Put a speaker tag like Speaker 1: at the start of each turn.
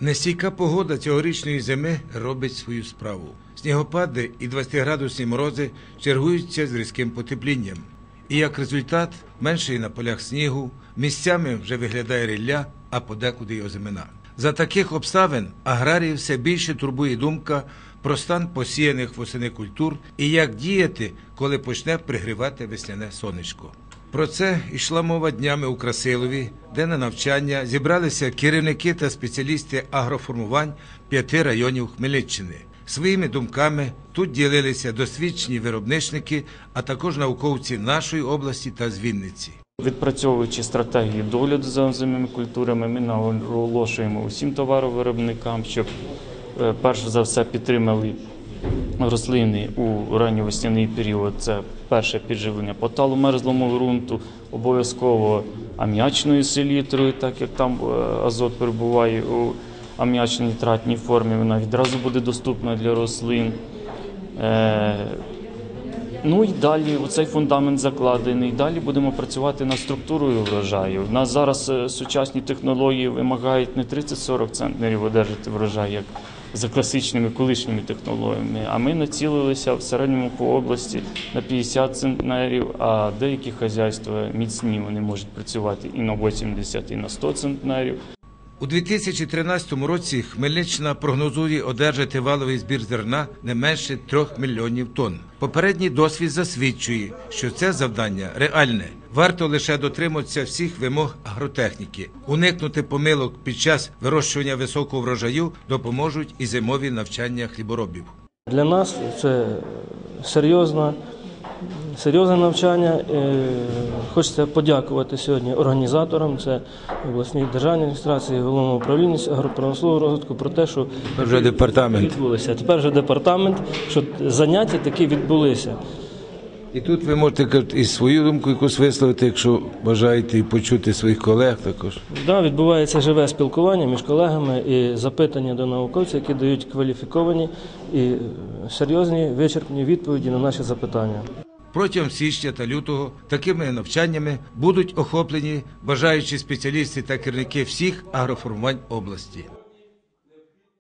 Speaker 1: Нестійка погода цьогорічної зими робить свою справу. Снігопади і 20-градусні морози чергуються з різким потеплінням. І як результат менше і на полях снігу, місцями вже виглядає рілля, а подекуди й озимина. За таких обставин аграріїв все більше турбує думка про стан посіяних восени культур і як діяти, коли почне пригрівати весняне сонечко. Про це йшла мова днями у Красилові, де на навчання зібралися керівники та спеціалісти агроформувань п'яти районів Хмельниччини. Своїми думками тут ділилися досвідчені виробничники, а також науковці нашої області та з Вінниці.
Speaker 2: Відпрацьовуючи стратегії догляду за озимими культурами, ми наголошуємо усім товаровиробникам, щоб е, перш за все підтримали рослини у ранньовесняний період. Це перше підживлення поталу мерзлому ґрунту, обов'язково аміачною селітрою, так як там е, азот перебуває у аміачно-нітратній формі, вона відразу буде доступна для рослин. Е, Ну і далі цей фундамент закладений. Далі будемо працювати над структурою врожаю. У нас зараз е, сучасні технології вимагають не 30-40 центнерів одержати врожай, як за класичними колишніми технологіями. А ми націлилися в середньому по області на 50 центнерів, а деякі хазяйства міцні вони можуть працювати і на 80, і на 100 центнерів.
Speaker 1: У 2013 році Хмельниччина прогнозує одержати валовий збір зерна не менше 3 мільйонів тонн. Попередній досвід засвідчує, що це завдання реальне. Варто лише дотримуватися всіх вимог агротехніки. Уникнути помилок під час вирощування високого врожаю допоможуть і зимові навчання хліборобів.
Speaker 3: Для нас це серйозна, серйозне навчання. Е, Хочеться подякувати сьогодні організаторам, це обласній державній адміністрації, головному управлінню агропромислового розвитку про те, що
Speaker 1: Вже департамент.
Speaker 3: відбулися. Тепер вже департамент, що заняття такі відбулися.
Speaker 1: І тут ви можете і свою думку якусь висловити, якщо бажаєте і почути своїх колег також.
Speaker 3: Да, відбувається живе спілкування між колегами і запитання до науковців, які дають кваліфіковані і серйозні вичерпні відповіді на наші запитання.
Speaker 1: Протягом січня та лютого такими навчаннями будуть охоплені бажаючі спеціалісти та керівники всіх агроформувань області.